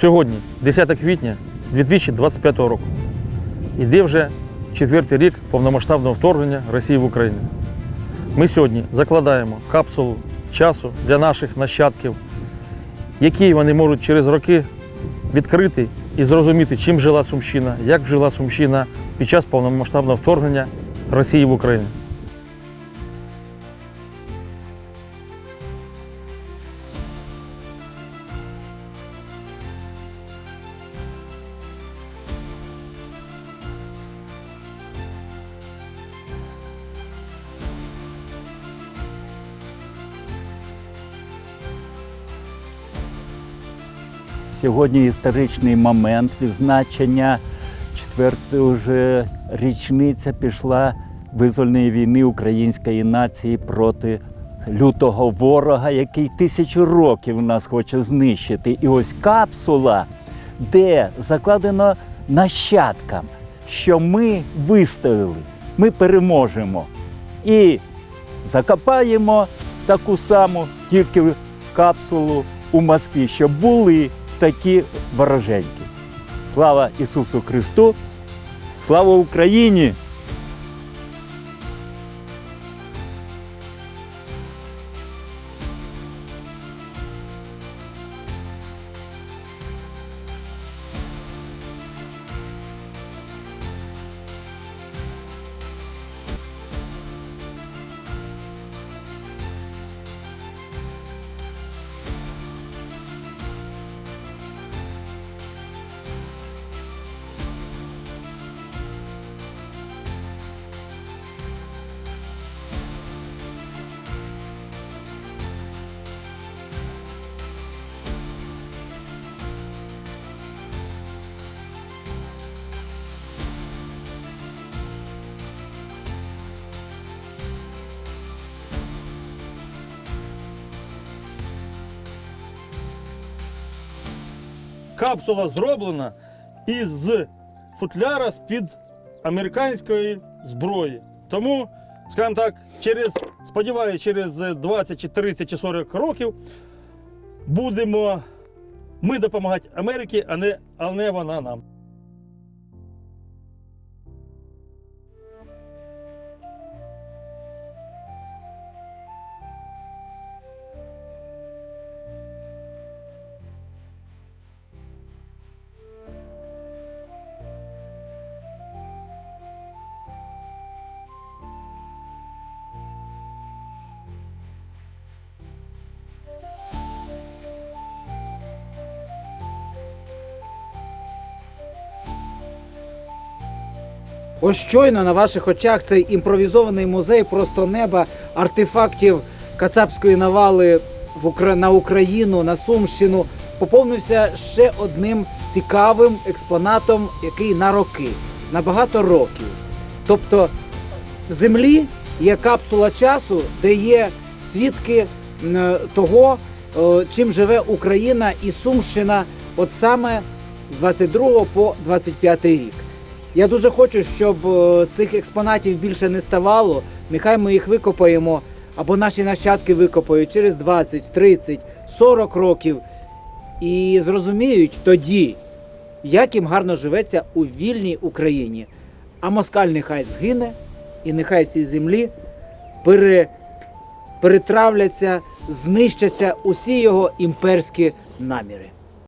Сьогодні, 10 квітня 2025 року. Іде вже четвертий рік повномасштабного вторгнення Росії в Україну. Ми сьогодні закладаємо капсулу часу для наших нащадків, які вони можуть через роки відкрити і зрозуміти, чим жила Сумщина, як жила Сумщина під час повномасштабного вторгнення Росії в Україну. Сьогодні історичний момент відзначення четверта вже річниця пішла визвольної війни української нації проти лютого ворога, який тисячу років нас хоче знищити. І ось капсула, де закладено нащадкам, що ми вистояли, ми переможемо. І закопаємо таку саму тільки капсулу у Москві, щоб були такі вороженьки. Слава Ісусу Христу! Слава Україні! Капсула зроблена із футляра з-під американської зброї. Тому, скажімо так, через, сподіваюся, через 20 чи 30 чи 40 років будемо ми допомагати Америці, а не, а не вона нам. Ось щойно на ваших очах цей імпровізований музей просто неба артефактів кацапської навали на Україну, на Сумщину поповнився ще одним цікавим експонатом, який на роки, на багато років. Тобто в землі є капсула часу, де є свідки того, е, чим живе Україна і Сумщина, от саме 22 по 25 рік. Я дуже хочу, щоб е, цих експонатів більше не ставало. Нехай ми їх викопаємо, або наші нащадки викопають через 20, 30, 40 років і зрозуміють тоді, як їм гарно живеться у вільній Україні. А москаль нехай згине, і нехай в цій землі пере, перетравляться, знищаться усі його імперські наміри.